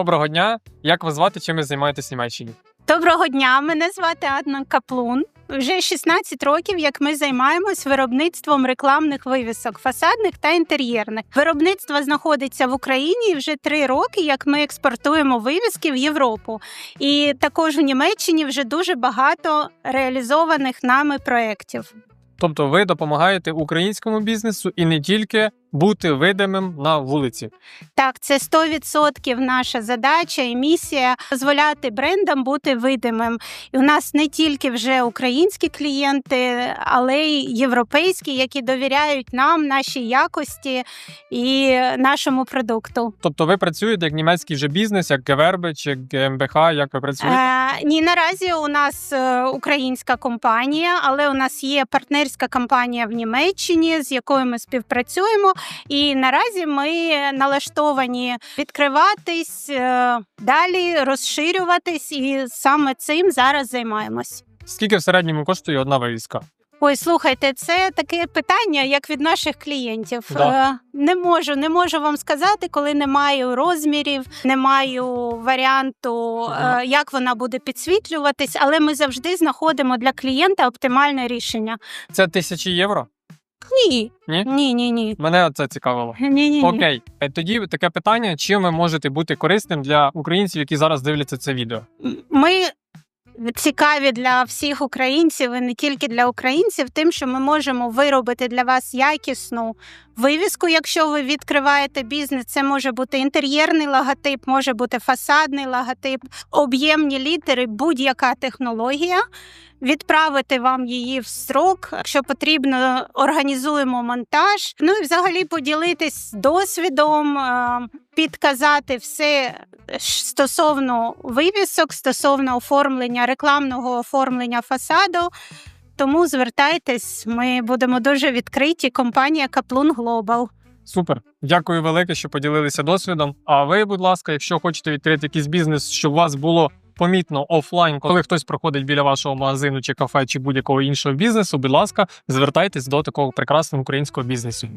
Доброго дня. Як вас звати? Чим ви займаєтесь в Німеччині? Доброго дня, мене звати Адна Каплун. Вже 16 років, як ми займаємось виробництвом рекламних вивісок, фасадних та інтер'єрних. Виробництво знаходиться в Україні і вже три роки, як ми експортуємо вивіски в Європу. І також в Німеччині вже дуже багато реалізованих нами проєктів. Тобто ви допомагаєте українському бізнесу і не тільки бути видимим на вулиці. Так, це 100% наша задача і місія дозволяти брендам бути видимим. І у нас не тільки вже українські клієнти, але й європейські, які довіряють нам, нашій якості і нашому продукту. Тобто ви працюєте як німецький вже бізнес, як Гевербе чи ГМБХ, як ви працюєте? Е, ні, наразі у нас е, українська компанія, але у нас є партнерська компанія в Німеччині, з якою ми співпрацюємо. І наразі ми налаштовані відкриватись е, далі, розширюватись, і саме цим зараз займаємось. Скільки в середньому коштує одна вивіска? Ой, слухайте, це таке питання, як від наших клієнтів. Да. Е, не можу, не можу вам сказати, коли не маю розмірів, не маю варіанту, Ага. е, як вона буде підсвітлюватись, але ми завжди знаходимо для клієнта оптимальне рішення. Це тисячі євро? Ні, Ні? ні, ні, ні. Мене це цікавило. Ні, ні, ні. Окей, Е, тоді таке питання: чим ви можете бути корисним для українців, які зараз дивляться це відео? Ми цікаві для всіх українців і не тільки для українців, тим, що ми можемо виробити для вас якісну вивіску. Якщо ви відкриваєте бізнес, це може бути інтер'єрний логотип, може бути фасадний логотип, об'ємні літери, будь-яка технологія. Відправити вам її в строк. Якщо потрібно, організуємо монтаж. Ну і взагалі поділитись досвідом, е, підказати все стосовно вивісок, стосовно оформлення рекламного оформлення фасаду. Тому звертайтесь, ми будемо дуже відкриті. Компанія Каплун Глобал. Супер, дякую велике, що поділилися досвідом. А ви, будь ласка, якщо хочете відкрити якийсь бізнес, щоб у вас було помітно офлайн, коли хтось проходить біля вашого магазину чи кафе, чи будь-якого іншого бізнесу, будь ласка, звертайтесь до такого прекрасного українського бізнесу.